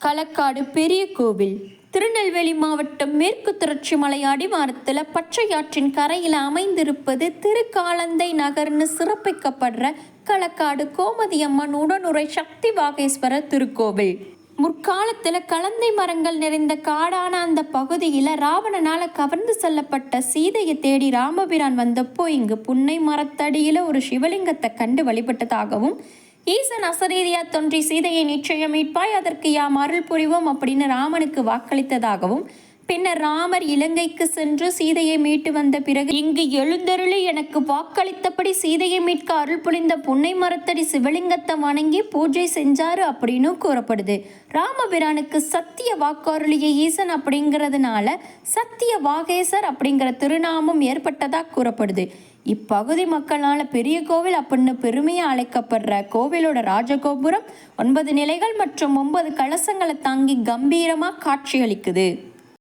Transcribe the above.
களக்காடு பெரிய கோவில். திருநெல்வேலி மாவட்டம் மேற்கு தொடர்ச்சி மலை அடிவாரத்தில் பச்சையாற்றின் கரையில் அமைந்திருப்பது திருக்காலந்தை நகர்னு சிறப்பிக்கப்படுற களக்காடு கோமதி அம்மன் உடனுரை சக்தி வாகேஸ்வரர் திருக்கோவில். முற்காலத்தில் கலந்தை மரங்கள் நிறைந்த காடான அந்த பகுதியில் ராவணனால் கவர்ந்து செல்லப்பட்ட சீதையை தேடி ராமபிரான் வந்தப்போ இங்கு புன்னை மரத்தடியில் ஒரு சிவலிங்கத்தை கண்டு வழிபட்டதாகவும் ஈசன் அசரீதியா தோன்றி சீதையை நிச்சயம் மீட்பாய் அதற்கு யாம் அருள் புரிவோம் அப்படின்னு ராமனுக்கு வாக்களித்ததாகவும் பின்னர் ராமர் இலங்கைக்கு சென்று சீதையை மீட்டு வந்த பிறகு இங்கு எழுந்தருளி எனக்கு வாக்களித்தபடி சீதையை மீட்க அருள் புரிந்த புன்னை மரத்தடி சிவலிங்கத்தை வணங்கி பூஜை செஞ்சாரு அப்படின்னு கூறப்படுது. ராமபிரானுக்கு சத்திய வாக்கருளிய ஈசன் அப்படிங்கிறதுனால சத்திய வாகேசர் அப்படிங்கிற திருநாமம் ஏற்பட்டதா கூறப்படுது. இப்பகுதி மக்களால் பெரிய கோவில் அப்படின்னு பெருமையாக அழைக்கப்படுற கோவிலோட ராஜகோபுரம் ஒன்பது நிலைகள் மற்றும் ஒன்பது கலசங்களை தாங்கி கம்பீரமாக காட்சியளிக்குது.